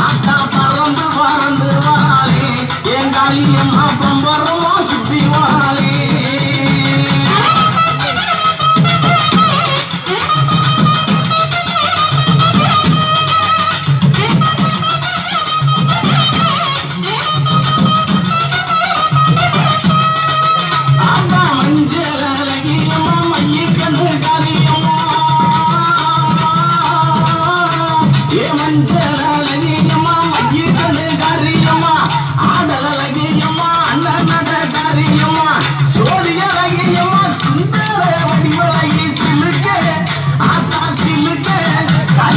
ஆட்டா பறந்து பறந்து வாழே என் Kaliyamma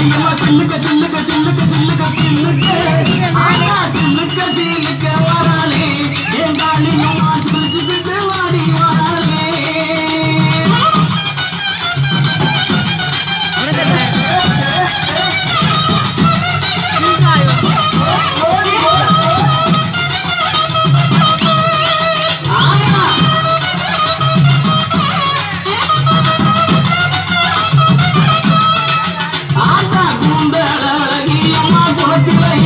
you watch look at Quanto mais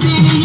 Thank you.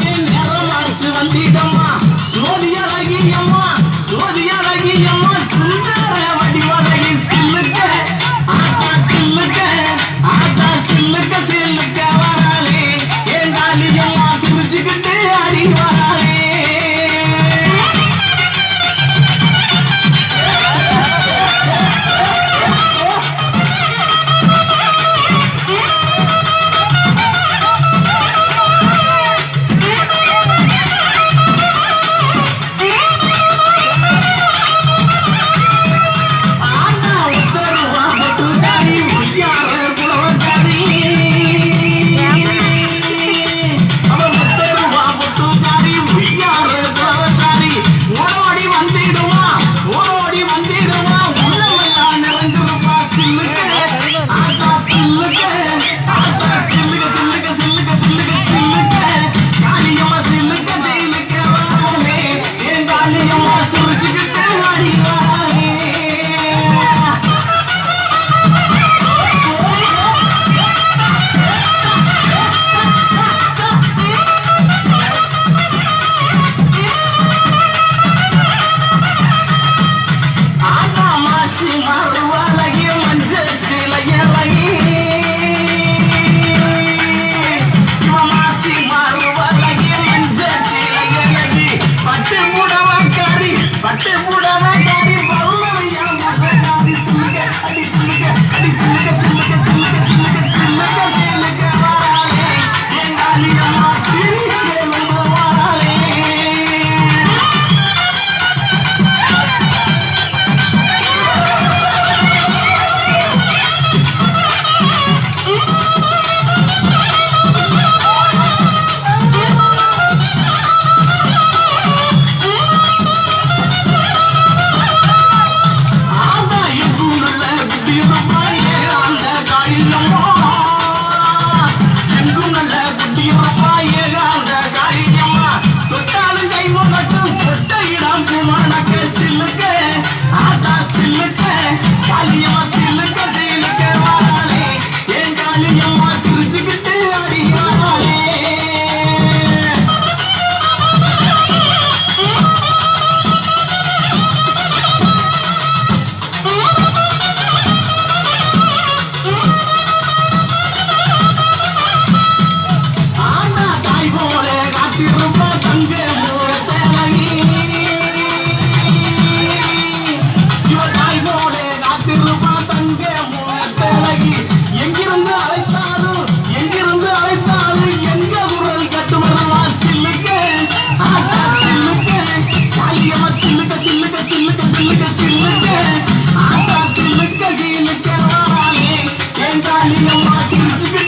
Thank you. 在哪里有马戏？